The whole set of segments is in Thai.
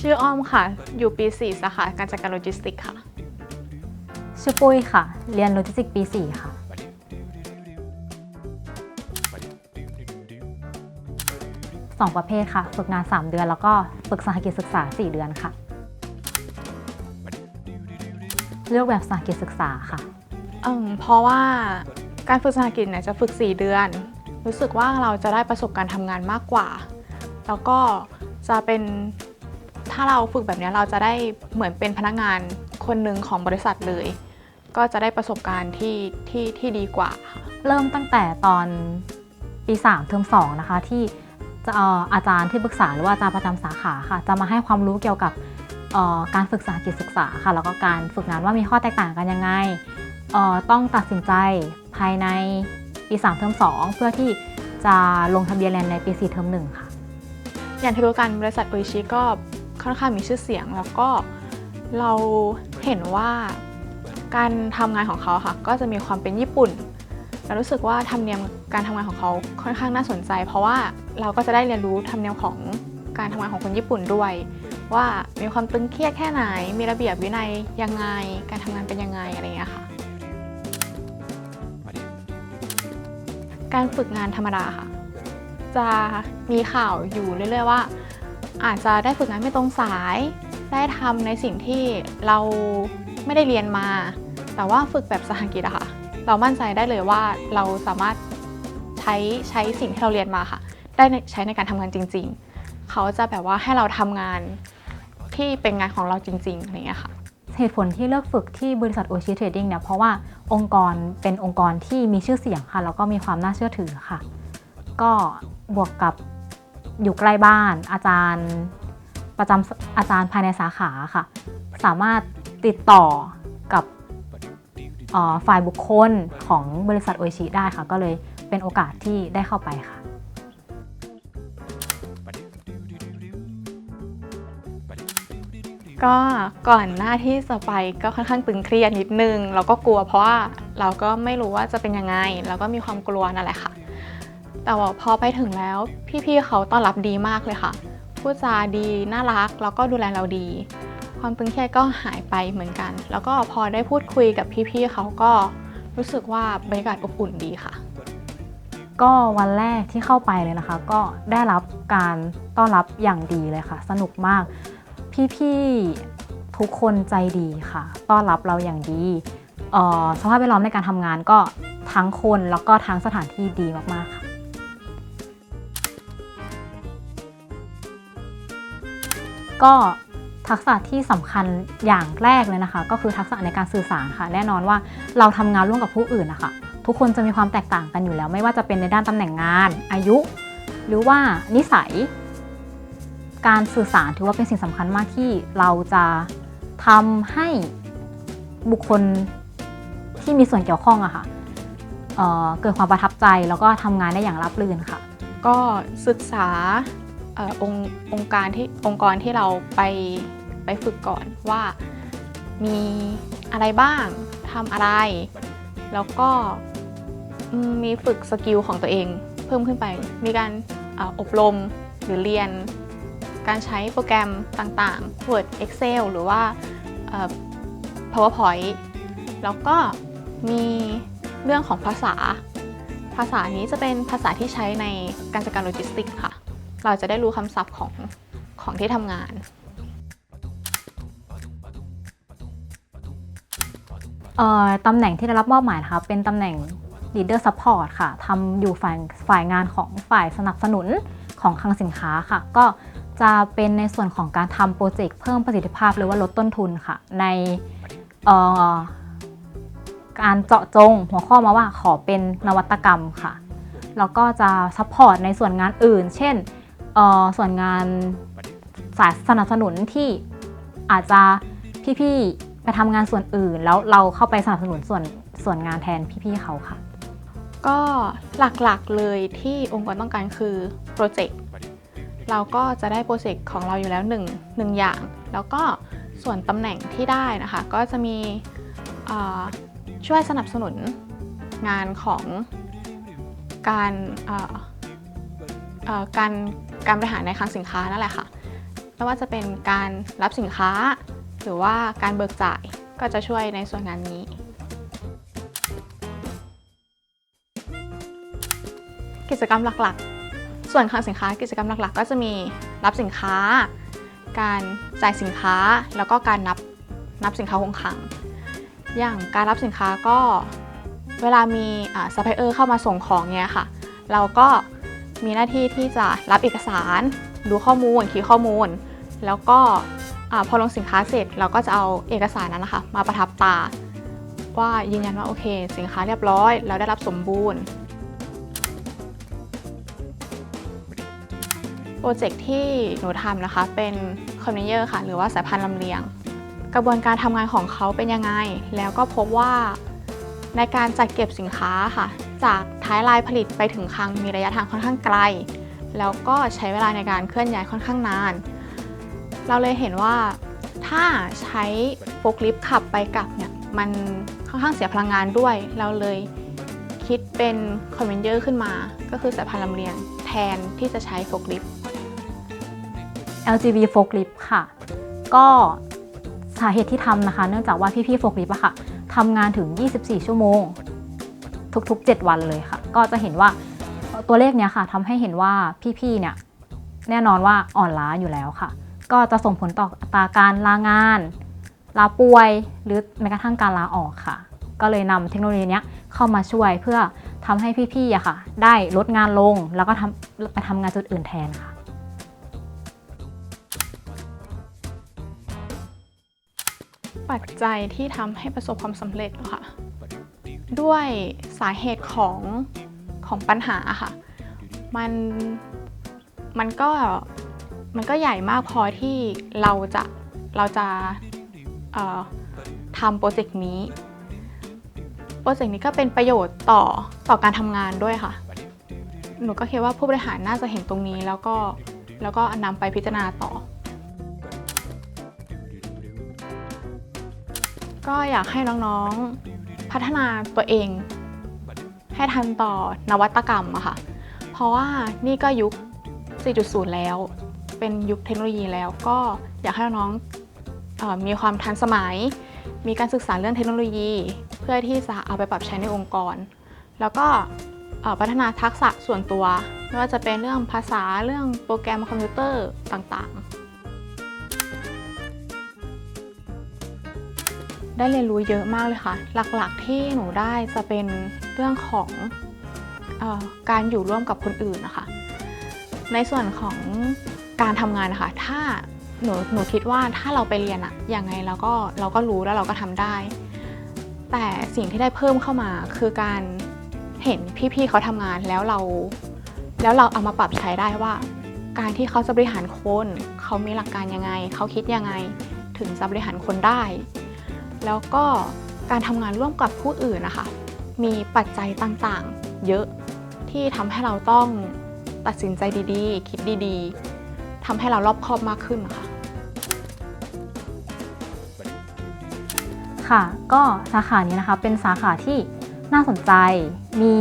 ชื่ออ้อมค่ะ อยู่ปี 4 สาขาการจัดการโลจิสติกส์ค่ะ ชื่อปุ้ยค่ะ เรียนโลจิสติกส์ปี 4 ค่ะ สองประเภทค่ะ ฝึกงาน 3 เดือน แล้วก็ฝึกสหกิจศึกษา 4 เดือนค่ะ เลือกแบบสหกิจศึกษาค่ะเอมเพราะว่าการฝึกสหกิจเนี่ยจะฝึก 4 เดือน รู้สึกว่าเราจะได้ประสบการณ์ทำงานมากกว่า แล้วก็จะเป็นถ้าเราฝึกแบบเนี้ยเราจะได้เหมือนเป็นพนักงานคนหนึ่งของบริษัทเลย ก็จะได้ประสบการณ์ที่ที่ที่ดีกว่าค่ะเริ่มตั้งแต่ตอนปี 3 เทอม2นะคะที่จะเอ่ออาจารย์ที่ปรึกษาหรือว่าอาจารย์ประจำสาขาค่ะ จะมาให้ความรู้เกี่ยวกับการฝึกสาหกิจศึกษาค่ะ แล้วก็การฝึกงานว่ามีข้อแตกต่างกันยังไงต้องตัดสินใจภายในปี 3 เทอม 2 เพื่อที่จะลงทะเบียนเรียนในปี 4 เทอม 1 ค่ะ อย่างที่รู้กันบริษัทโอิชิก็ค่อนข้างมีชื่อเสียง แล้วก็เราเห็นว่าการทำงานของเขาค่ะ ก็จะมีความเป็นญี่ปุ่น เรารู้สึกว่าธรรมเนียมการทำงานของเขาค่อนข้างน่าสนใจ เพราะว่าเราก็จะได้เรียนรู้ธรรมเนียมของการทำงานของคนญี่ปุ่นด้วย ว่ามีความตึงเครียดแค่ไหน มีระเบียบวินัยยังไง การทำงานเป็นยังไงอะไรเงี้ยค่ะ การฝึกงานธรรมดาค่ะ จะมีข่าวอยู่เรื่อยๆว่า อาจจะได้ฝึกงานไม่ตรงสาย ได้ทำในสิ่งที่เราไม่ได้เรียนมา แต่ว่าฝึกแบบสหกิจอะค่ะ เรามั่นใจได้เลยว่าเราสามารถใช้ใช้สิ่งที่เราเรียนมาค่ะ ได้ใช้ในการทำงานจริง ๆ เขาจะแบบว่าให้เราทำงานที่เป็นงานของเราจริงๆอะไรอย่างเงี้ยค่ะเหตุผลที่เลือกฝึกที่บริษัทโอชิเทรดดิ้งเนี่ยเพราะว่าองค์กรเป็นองค์กรที่มีชื่อเสียงค่ะแล้วก็มีความน่าเชื่อถือค่ะ ก็บวกกับอยู่ใกล้บ้าน อาจารย์ประจำอาจารย์ภายในสาขาค่ะ สามารถติดต่อกับ ฝ่ายบุคคลของบริษัทโอชิได้ค่ะ ก็เลยเป็นโอกาสที่ได้เข้าไปค่ะ ก็ก่อนหน้าที่จะไปก็ค่อนข้างตึงเครียดนิดนึง เราก็กลัวเพราะว่าเราก็ไม่รู้ว่าจะเป็นยังไง เราก็มีความกลัวนั่นแหละค่ะ แต่ว่าพอไปถึงแล้วพี่ๆเขาต้อนรับดีมากเลยค่ะ พูดจาดีน่ารักแล้วก็ดูแลเราดี ความตึงเครียดก็หายไปเหมือนกัน แล้วก็พอได้พูดคุยกับพี่ๆเขาก็รู้สึกว่าบรรยากาศอบอุ่นดีค่ะ ก็วันแรกที่เข้าไปเลยนะคะ ก็ได้รับการต้อนรับอย่างดีเลยค่ะ สนุกมาก พี่ๆทุกคนใจดีค่ะ ต้อนรับเราอย่างดีเอ่อสภาพแวดล้อมในการทำงานก็ทั้งคนแล้วก็ทั้งสถานที่ดีมากๆค่ะก็ ทักษะที่สำคัญอย่างแรกเลยนะคะ ก็คือทักษะในการสื่อสารค่ะ แน่นอนว่าเราทำงานร่วมกับผู้อื่นนะคะทุกคนจะมีความแตกต่างกันอยู่แล้ว ไม่ว่าจะเป็นในด้านตำแหน่งงาน อายุ หรือว่านิสัย การสื่อสารถือว่าเป็นสิ่งสำคัญมากที่เราจะทำให้บุคคลที่มีส่วนเกี่ยวข้องอะค่ะเเกิดความประทับใจแล้วก็ทำงานได้อย่างราบรื่นค่ะ ก็ศึกษาออองค์องค์การที่องค์กรที่เราไป ไปฝึกก่อนว่ามีอะไรบ้างทำอะไร แล้วก็มีฝึกสกิลของตัวเองเพิ่มขึ้นไป มีการออบรมหรือเรียน การใช้โปรแกรมต่างๆ Word Excel หรือว่า PowerPoint แล้วก็มีเรื่องของภาษา ภาษานี้จะเป็นภาษาที่ใช้ในการจัดการโลจิสติกค่ะ เราจะได้รู้คำศัพท์ของของที่ทำงาน ตำแหน่งที่ได้รับมอบหมายนะคะเป็นตำแหน่ง leader support ค่ะทำอยู่ฝ่ายฝ่ายงานของฝ่ายสนับสนุนของคลังสินค้าค่ะ ก็จะเป็นในส่วนของการทำโปรเจกต์เพิ่มประสิทธิภาพหรือว่าลดต้นทุนค่ะ ในการเจาะจงหัวข้อมาว่าขอเป็นนวัตกรรมค่ะ แล้วก็จะซัพพอร์ตในส่วนงานอื่น เช่นส่วนงานสายสนับสนุนที่อาจจะพี่ๆ ไปทำงานส่วนอื่น แล้วเราเข้าไปสนับสนุนส่วนส่วนงานแทนพี่ๆเขาค่ะ ก็หลักๆเลยที่องค์กรต้องการคือโปรเจกต์เราก็จะได้โปรเจกต์ของเราอยู่แล้วหนึ่งหนึ่งอย่าง แล้วก็ส่วนตำแหน่งที่ได้นะคะ ก็จะมีช่วยสนับสนุนงานของการการการบริหารในคลังสินค้านั่นแหละค่ะไม่ว่าจะเป็นการรับสินค้า หรือว่าการเบิกจ่ายก็จะช่วยในส่วนงานนี้ กิจกรรมหลักๆ ส่วนคลังสินค้ากิจกรรมหลักๆ ก็จะมีรับสินค้า การจ่ายสินค้าแล้วก็การนับนับสินค้าคงคลัง อย่างการรับสินค้าก็เวลามีซัพพลายเออร์เข้ามาส่งของเนี้ยค่ะ เราก็มีหน้าที่ที่จะรับเอกสาร ดูข้อมูลคีย์ข้อมูล แล้วก็ อพอลงสินค้าเสร็จเราก็จะเอาเอกสารนั้นนะคะ มาประทับตา ว่ายืนยันว่าโอเค สินค้าเรียบร้อยเราได้รับสมบูรณ์โปรเจกต์ที่หนูทำนะคะเป็นคอมเนเยอร์ค่ะ หรือว่าสายพันธุ์ลำเลียง กระบวนการทำงานของเขาเป็นยังไง แล้วก็พบว่าในการจัดเก็บสินค้าค่ะ จากท้ายลายผลิตไปถึงคลังมีระยะทางค่อนข้างไกล แล้วก็ใช้เวลาในการเคลื่อนย้ายค่อนข้างนาน เราเลยเห็นว่าถ้าใช้โฟล์คลิฟต์ขับไปกลับเนี่ยมันค่อนข้างเสียพลังงานด้วย เราเลยคิดเป็นคอมเมนเยอร์ขึ้นมา ก็คือสายพันธุ์ลำเลียงแทนที่จะใช้โฟล์คลิฟต์ LGV forklift ค่ะ ก็สาเหตุที่ทำนะคะ เนื่องจากว่าพี่ๆ forklift อะค่ะทำงานถึง 24 ชั่วโมง ทุกๆ 7 วันเลยค่ะ ก็จะเห็นว่าตัวเลขเนี้ยค่ะทำให้เห็นว่าพี่ๆเนี่ยแน่นอนว่าอ่อนล้าอยู่แล้วค่ะ ก็จะส่งผลต่ออัตราการลางาน ลาป่วย หรือแม้กระทั่งการลาออกค่ะ ก็เลยนำเทคโนโลยีนี้เข้ามาช่วยเพื่อทำให้พี่ๆอะค่ะ ได้ลดงานลงแล้วก็ทำไปทำงานจุดอื่นแทนค่ะปัจจัยที่ทำให้ประสบความสำเร็จค่ะ ด้วยสาเหตุของของปัญหาค่ะ มันมันก็ มันก็ใหญ่มากพอที่เราจะเราจะทำโปรเจกต์นี้ โปรเจกต์นี้ก็เป็นประโยชน์ต่อต่อการทำงานด้วยค่ะ หนูก็คิดว่าผู้บริหารน่าจะเห็นตรงนี้แล้วก็แล้วก็นำไปพิจารณาต่อ ก็อยากให้น้องๆพัฒนาตัวเอง ให้ทันต่อนวัตกรรมอะค่ะ เพราะว่านี่ก็ยุค 4.0 แล้ว เป็นยุคเทคโนโลยีแล้วก็อยากให้น้องออมีความทันสมัย มีการศึกษาเรื่องเทคโนโลยี เพื่อที่จะเอาไปปรับใช้ในองค์กร แล้วก็พัฒนาทักษะส่วนตัว ไม่ว่าจะเป็นเรื่องภาษาเรื่องโปรแกรมคอมพิวเตอร์ต่างๆ ได้เรียนรู้เยอะมากเลยค่ะ หลักๆที่หนูได้จะเป็นเรื่องของอการอยู่ร่วมกับคนอื่นนะคะ ในส่วนของ การทำงานนะคะถ้าหนูหนูคิดว่าถ้าเราไปเรียนอะยังไงเราก็เราก็รู้แล้วเราก็ทำได้ แต่สิ่งที่ได้เพิ่มเข้ามาคือการเห็นพี่ๆเขาทำงานแล้วเรา แล้วเราเอามาปรับใช้ได้ว่า การที่เขาจะบริหารคนเขามีหลักการยังไงเขาคิดยังไงถึงจะบริหารคนได้ แล้วก็การทำงานร่วมกับผู้อื่นนะคะ มีปัจจัยต่างๆ เยอะที่ทำให้เราต้องตัดสินใจดีๆ คิดดีๆ ทำให้เรารอบคอบมากขึ้นค่ะ ค่ะ ก็สาขานี้นะคะเป็นสาขาที่น่าสนใจ มี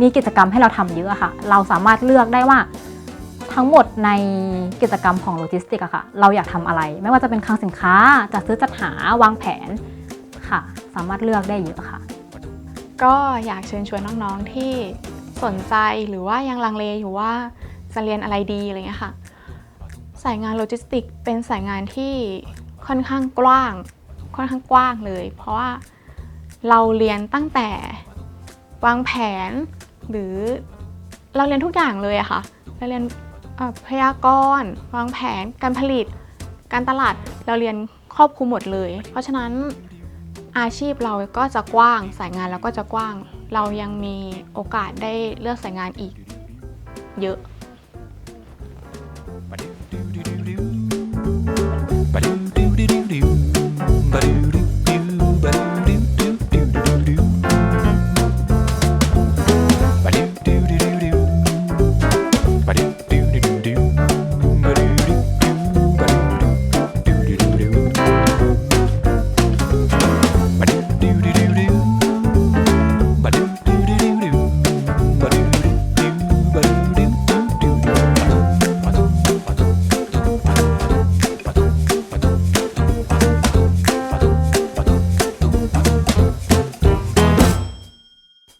มีกิจกรรมให้เราทำเยอะอะค่ะ เราสามารถเลือกได้ว่าทั้งหมดในกิจกรรมของโลจิสติกอะค่ะ เราอยากทำอะไร ไม่ว่าจะเป็นคลังสินค้าจัดซื้อจัดหาวางแผนค่ะ สามารถเลือกได้เยอะค่ะ ก็อยากเชิญชวนน้องๆที่สนใจหรือว่ายังลังเลอยู่ว่าจะเรียนอะไรดีอะไรเงี้ยค่ะ สายงานโลจิสติกเป็นสายงานที่ค่อนข้างกว้าง ค่อนข้างกว้างเลย เพราะว่าเราเรียนตั้งแต่วางแผน หรือเราเรียนทุกอย่างเลยอะค่ะเราเรียนพยากรณ์วางแผนการผลิต การตลาดเราเรียนครอบคลุมหมดเลย เพราะฉะนั้นอาชีพเราก็จะกว้าง สายงานเราก็จะกว้าง เรายังมีโอกาสได้เลือกสายงานอีก เยอะ